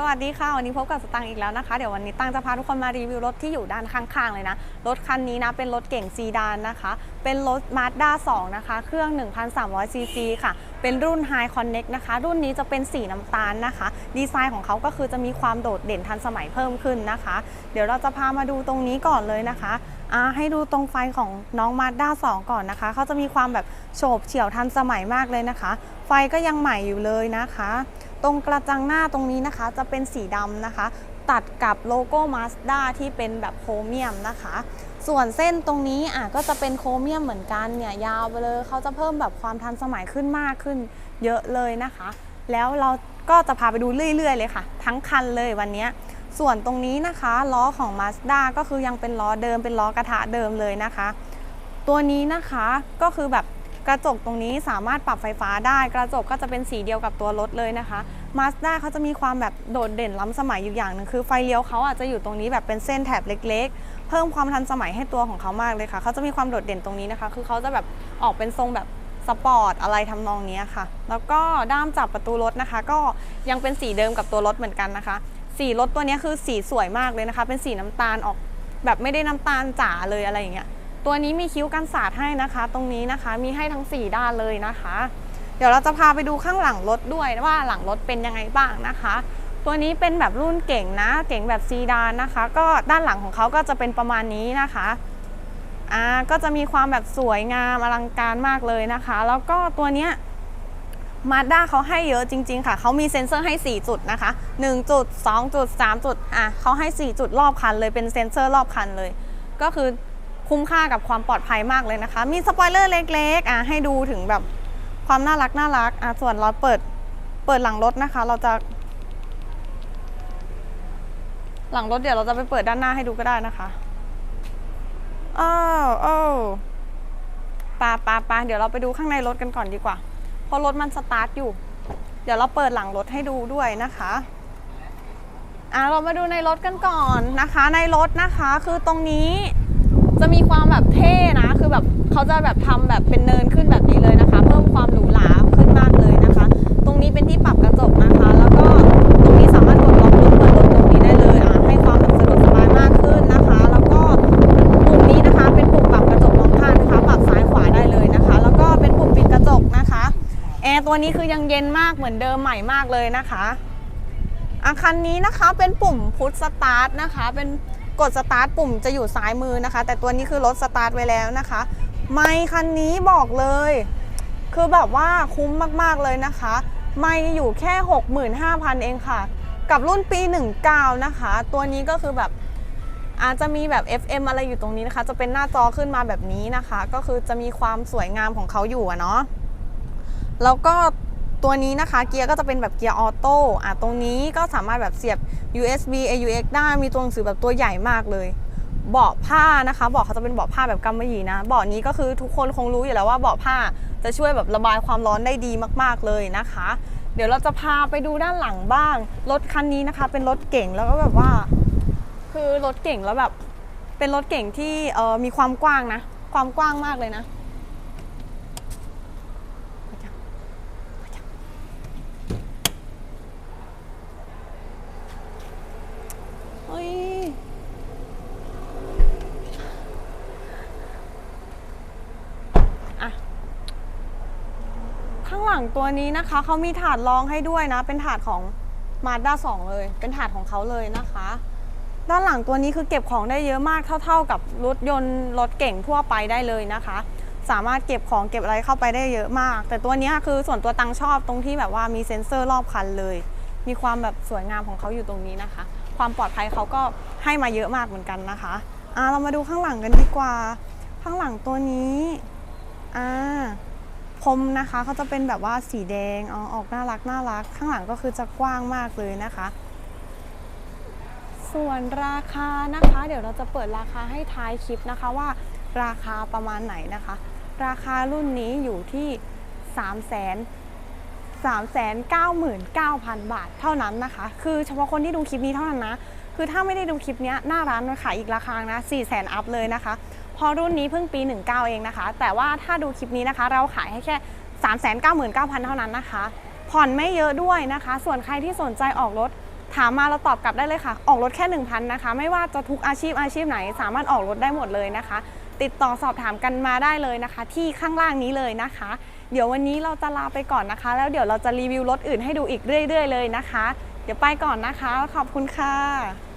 สวัสดีค่ะวันนี้พบกับสตังอีกแล้วนะคะ เดี๋ยววันนี้ตังจะพาทุกคนมารีวิวรถที่อยู่ด้านข้างๆเลยนะ รถคันนี้นะเป็นรถเก่งซีดานนะคะ เป็นรถ Mazda 2 นะคะ เครื่อง 1,300 ซีซีค่ะ เป็นรุ่น High Connect นะคะ รุ่นนี้จะเป็นสีน้ำตาลนะคะ ดีไซน์ของเขาก็คือจะมีความโดดเด่นทันสมัยเพิ่มขึ้นนะคะ เดี๋ยวเราจะพามาดูตรงนี้ก่อนเลยนะคะให้ดูตรงไฟของน้อง Mazda 2 ก่อนนะคะเขาจะมีความแบบโฉบเฉี่ยวทันสมัยมากเลยนะคะ ไฟก็ยังใหม่อยู่เลยนะคะ ตรงกระจังหน้าตรงนี้นะคะ จะเป็นสีดำนะคะ ตัดกับโลโก้ Mazda ที่เป็นแบบโครเมียมนะคะ ส่วนเส้นตรงนี้อะก็จะเป็นโครเมียมเหมือนกันเนี่ยยาวไปเลยเขาจะเพิ่มแบบความทันสมัยขึ้นมากขึ้นเยอะเลยนะคะ แล้วเราก็จะพาไปดูเรื่อย ๆ เลยค่ะ ทั้งคันเลยวันนี้ส่วนตรงนี้นะคะล้อของ Mazda ก็คือยังเป็นล้อเดิมเป็นล้อกระทะเดิมเลยนะคะ ตัวนี้นะคะก็คือแบบ กระจกตรงนี้สามารถปรับไฟฟ้าได้ กระจกก็จะเป็นสีเดียวกับตัวรถเลยนะคะ Mazda เขาจะมีความแบบโดดเด่นล้ำสมัยอยู่อย่างหนึ่งคือไฟเลี้ยวเขาอาจจะอยู่ตรงนี้แบบเป็นเส้นแถบเล็ก ๆ เพิ่มความทันสมัยให้ตัวของเขามากเลยค่ะเขาจะมีความโดดเด่นตรงนี้นะคะ คือเขาจะแบบออกเป็นทรงแบบสปอร์ตอะไรทำนองนี้ค่ะ แล้วก็ด้ามจับประตูรถนะคะ ก็ยังเป็นสีเดิมกับตัวรถเหมือนกันนะคะ สีรถตัวนี้คือสีสวยมากเลยนะคะ เป็นสีน้ำตาลออกแบบไม่ได้น้ำตาลจ๋าเลยอะไรอย่างเงี้ย ตัวนี้มีคิ้วกันสาดให้นะคะ ตรงนี้นะคะมีให้ทั้ง 4 ด้านเลยนะคะ เดี๋ยวเราจะพาไปดูข้างหลังรถด้วยว่าหลังรถเป็นยังไงบ้างนะคะ ตัวนี้เป็นแบบรุ่นเก่งนะ เก่งแบบซีดานนะคะ ก็ด้านหลังของเขาก็จะเป็นประมาณนี้นะคะอ่าก็จะมีความแบบสวยงามอลังการมากเลยนะคะ แล้วก็ตัวเนี้ยมาด้าเขาให้เยอะจริง ๆ ค่ะ เขามีเซ็นเซอร์ให้ 4 จุดนะคะ 1 จุด 2 จุด 3 จุด อะเขาให้ 4 จุดรอบคันเลย เป็นเซ็นเซอร์รอบคันเลย ก็คือ คุ้มค่ากับความปลอดภัยมากเลยนะคะ มีสปอยเลอร์เล็กๆอะให้ดูถึงแบบความน่ารักน่ารักอะส่วนเราเปิดเปิดหลังรถนะคะ เราจะ หลังรถเดี๋ยวเราจะไปเปิดด้านหน้าให้ดูก็ได้นะคะอ้าวอ้าวปาปาปาเดี๋ยวเราไปดูข้างในรถกันก่อนดีกว่า เพราะรถมันสตาร์ทอยู่ เดี๋ยวเราเปิดหลังรถให้ดูด้วยนะคะอะเรามาดูในรถกันก่อนนะคะ ในรถนะคะ คือตรงนี้ จะมีความแบบเท่นะ คือแบบเขาจะแบบทำแบบเป็นเนินขึ้นแบบนี้เลยนะคะ เพิ่มความหรูหราขึ้นมากเลยนะคะ ตรงนี้เป็นที่ปรับกระจกนะคะ แล้วก็ตรงนี้สามารถกดล็อกรถเปิดรถตรงนี้ได้เลยอะให้ความแบบสะดวกสบายมากขึ้นนะคะ แล้วก็ปุ่มนี้นะคะเป็นปุ่มปรับกระจกมองข้างนะคะ ปรับซ้ายขวาได้เลยนะคะ แล้วก็เป็นปุ่มปิดกระจกนะคะแอร์ตัวนี้คือยังเย็นมากเหมือนเดิมใหม่มากเลยนะคะอาคันนี้นะคะเป็นปุ่มพุทสตาร์ทนะคะ เป็น กดสตาร์ทปุ่มจะอยู่ซ้ายมือนะคะ แต่ตัวนี้คือรถสตาร์ทไว้แล้วนะคะ ไม่คันนี้บอกเลย คือแบบว่าคุ้มมากๆเลยนะคะ ไม่อยู่แค่ 65,000 เองค่ะ กับรุ่นปี 19 นะคะ ตัวนี้ก็คือแบบอาจจะมีแบบ FM อะไรอยู่ตรงนี้นะคะ จะเป็นหน้าจอขึ้นมาแบบนี้นะคะ ก็คือจะมีความสวยงามของเขาอยู่อะเนาะแล้วก็ ตัวนี้นะคะเกียร์ก็จะเป็นแบบเกียร์ออโต้อะตรงนี้ก็สามารถแบบเสียบ USB AUX ได้มีตัวหนังสือแบบตัวใหญ่มากเลย เบาะผ้านะคะเบาะเขาจะเป็นเบาะผ้าแบบกำมะหยี่นะเบาะนี้ก็คือทุกคนคงรู้อยู่แล้วว่าเบาะผ้าจะช่วยแบบระบายความร้อนได้ดีมากๆเลยนะคะ เดี๋ยวเราจะพาไปดูด้านหลังบ้างรถคันนี้นะคะ เป็นรถเก่งแล้วก็แบบว่า คือรถเก่งแล้วแบบ เป็นรถเก่งที่เออมีความกว้างนะ ความกว้างมากเลยนะ เฮ้ย อะ ข้างตัวนี้นะคะเขามีถาดรองให้ด้วยนะ เป็นถาดของ Mazda 2เลย เป็นถาดของเขาเลยนะคะ ด้านหลังตัวนี้คือเก็บของได้เยอะมากเท่า ๆกับรถยนต์รถเก่งทั่วไปได้เลยนะคะ สามารถเก็บของเก็บอะไรเข้าไปได้เยอะมาก แต่ตัวนี้คือส่วนตัวตังชอบตรงที่แบบว่ามีเซ็นเซอร์รอบคันเลย มีความแบบสวยงามของเขาอยู่ตรงนี้นะคะ ความปลอดภัยเขาก็ให้มาเยอะมากเหมือนกันนะคะอ่าเรามาดูข้างหลังกันดีกว่า ข้างหลังตัวนี้อ่า พรมนะคะเขาจะเป็นแบบว่าสีแดงอ๋อออกน่ารักน่ารัก ข้างหลังก็คือจะกว้างมากเลยนะคะ ส่วนราคานะคะ เดี๋ยวเราจะเปิดราคาให้ท้ายคลิปนะคะว่าราคาประมาณไหนนะคะ ราคารุ่นนี้อยู่ที่3 0 0 0 0 399,000 บาทเท่านั้นนะคะ คือเฉพาะคนที่ดูคลิปนี้เท่านั้นนะ คือถ้าไม่ได้ดูคลิปนี้หน้าร้านมันขายอีกราคานะ4 0 0 0 0 0 อัพเลยนะคะ พอรุ่นนี้เพิ่งปี 19 เองนะคะ แต่ว่าถ้าดูคลิปนี้นะคะ เราขายให้แค่ 399,000 เท่านั้นนะคะ ผ่อนไม่เยอะด้วยนะคะ ส่วนใครที่สนใจออกรถถามมาเราตอบกลับได้เลยค่ะ ออกรถแค่ 1,000นะคะ ไม่ว่าจะทุกอาชีพอาชีพไหน สามารถออกรถได้หมดเลยนะคะ ติดต่อสอบถามกันมาได้เลยนะคะ ที่ข้างล่างนี้เลยนะคะ เดี๋ยววันนี้เราจะลาไปก่อนนะคะ แล้วเดี๋ยวเราจะรีวิวรถอื่นให้ดูอีกเรื่อย ๆ เลยนะคะ เดี๋ยวไปก่อนนะคะ ขอบคุณค่ะ